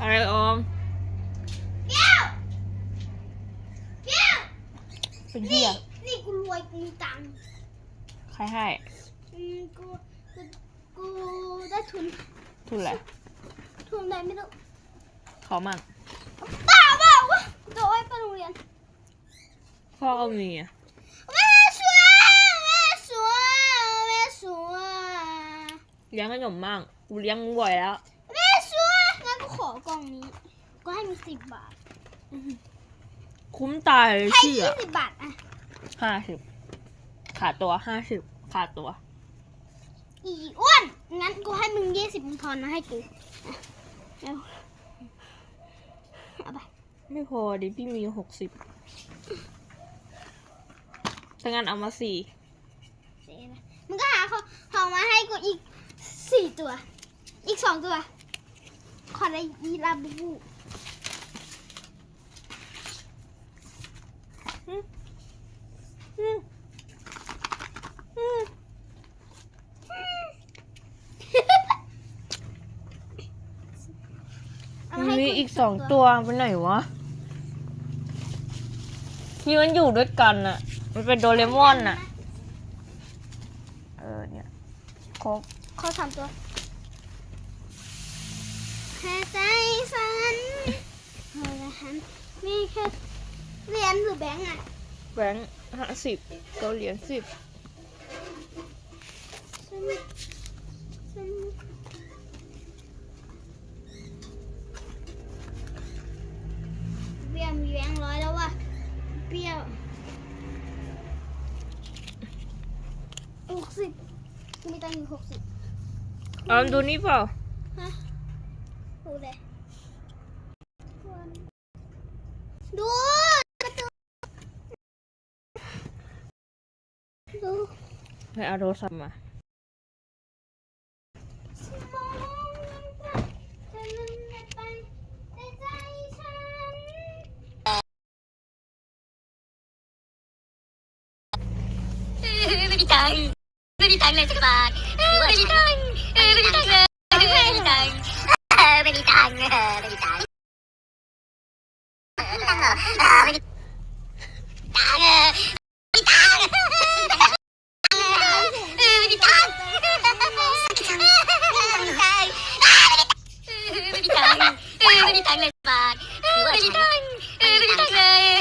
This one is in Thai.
อะไรออมแก้วแก้วเป็นเหี้ยนี่กูรวยกูมีตังค์ใครให้อืมกูกูกูได้ทุนทุนแหละทุนอะไรไม่รู้ขอมั่งบ้าบ้าวะโดยไปโรงเรียนพ่อก็มีอะแม่สวยแม่สวยแม่สวยเลี้ยงขนมมั่งกูเลี้ยงมึงบ่อยแล้วแม่สวยงั้น กูขอกล่องนี้ ก็ให้มีสิบบาทคุ้มตายเลยให้เชื่อยี่สิบบาทอะห้าสิบขาดตัวห้าสิบขาดตัว อีอ้วนงั้นกูให้มึงยี่สิบมึงทอนมาให้กูอะเอาเอาไปไม่พอดิพี่มีหกสิบถ้างั้นเอามาสี่เสียนะมึงก็หาของของมาให้กูอีกสี่ตัว อีกสองตัว ขอได้ยีราบูบูอืมอืมเอามาให้มีกูอีกสองตัวไปไหนวะ ที่มันอยู่ด้วยกันอะมันเป็นโดเรมอนอะเออเนี่ยครบ ขอสามตัว แค่ใจฝันเฮ้ยหันมีแค่เหรียญหรือแบงก์อะแบงค์ห้าสิบเกาเหรียญสิบฉันฉันเปรี้ยวมีแบงค์ร้อยแล้วว่ะเปรี้ยวหกสิบกูมีตังค์อยู่หกสิบออมดูนี่เปล่าฮะ ดูเลยดูการะตูนดูให้เอาโทรศัพท์มาสมองจะมันไม่ไปแต่ใจฉันไม่มีตังค์ไม่มีตังค์เลยสักบาทไม่มีตังค์ไม่มีตังค์เลย ไม่มีตังค์